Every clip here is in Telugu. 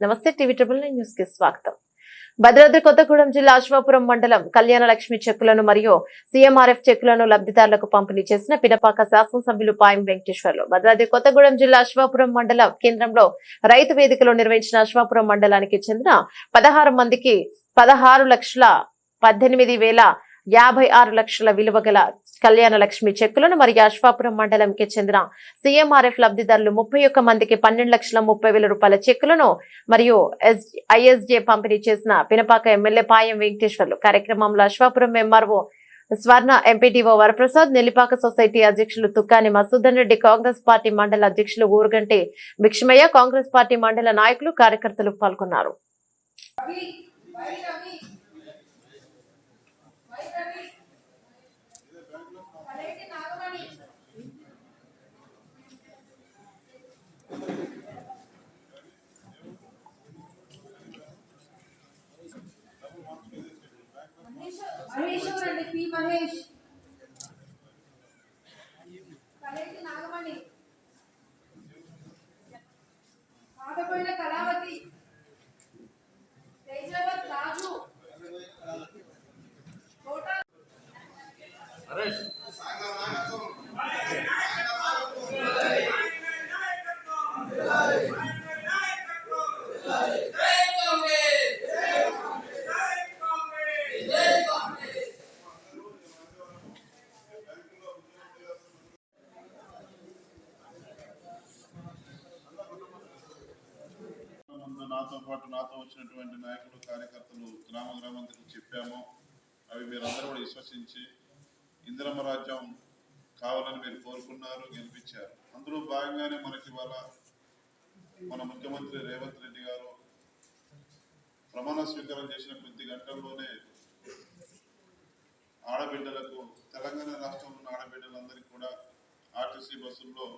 నమస్తే టీవీ ట్రిపుల్ నైన్ న్యూస్కి స్వాగతం. భద్రాద్రి కొత్తగూడెం జిల్లా అశ్వాపురం మండలం కళ్యాణ లక్ష్మి చెక్కులను మరియు సీఎంఆర్ఎఫ్ చెక్కులను లబ్ధిదారులకు పంపిణీ చేసిన పినపాక శాసనసభ్యులు పాయం వెంకటేశ్వర్లు. భద్రాద్రి కొత్తగూడెం జిల్లా అశ్వాపురం మండలం కేంద్రంలో రైతు వేదికలో నిర్వహించిన అశ్వాపురం మండలానికి చెందిన పదహారు మందికి పదహారు లక్షల పద్దెనిమిది వేల యాభై ఆరు లక్షల విలువ గల కళ్యాణ లక్ష్మి చెక్కులను మరియు అశ్వాపురం మండలంకి చెందిన సీఎంఆర్ఎఫ్ లబ్ధిదారులు ముప్పై ఒక్క మందికి పన్నెండు లక్షల ముప్పై వేల రూపాయల చెక్కులను మరియు ఐఎస్జే పంపిణీ చేసిన పినపాక ఎమ్మెల్యే పాయం వెంకటేశ్వర్లు. కార్యక్రమంలో Ashwapuram MRO Swarna MPTO Varaprasad Nellipaka society అధ్యక్షులు తుక్కాని మసూదన్ రెడ్డి కాంగ్రెస్ పార్టీ మండల అధ్యక్షులు ఊరుగంటి భిక్షమయ్య కాంగ్రెస్ పార్టీ మండల నాయకులు కార్యకర్తలు పాల్గొన్నారు. మహేష్ ఎవరండి పి మహేష్. నాతో పాటు నాతో వచ్చినటువంటి నాయకులు కార్యకర్తలు గ్రామ గ్రామానికి చెప్పాము. అవి మీరందరూ కూడా విశ్వసించి ఇందిరమ్మ రాజ్యం కావాలని మీరు కోరుకున్నారు గెలిపించారు. అందులో భాగంగానే మనకి ఇవాళ మన ముఖ్యమంత్రి రేవంత్ రెడ్డి గారు ప్రమాణ స్వీకారం చేసిన కొద్ది గంటల్లోనే ఆడబిడ్డలకు తెలంగాణ రాష్ట్రంలో ఉన్న ఆడబిడ్డలందరికీ కూడా ఆర్టీసీ బస్సుల్లో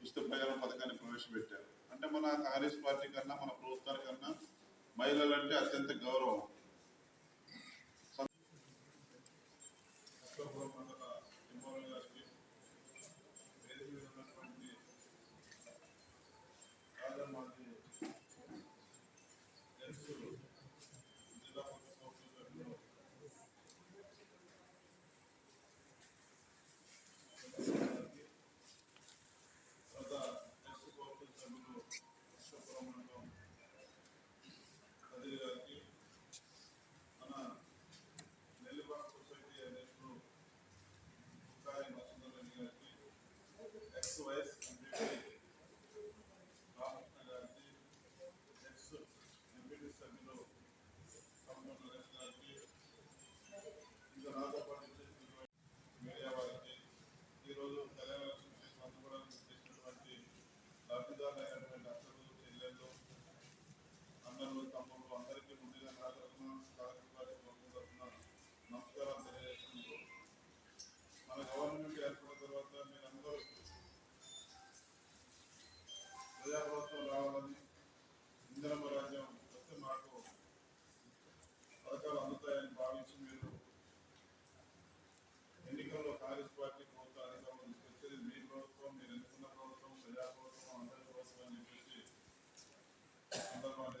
ఉచిత ప్రయాణ పథకాన్ని ప్రవేశపెట్టారు. అంటే మన కాంగ్రెస్ పార్టీ కన్నా మన ప్రభుత్వాల కన్నా మహిళలంటే అత్యంత గౌరవం.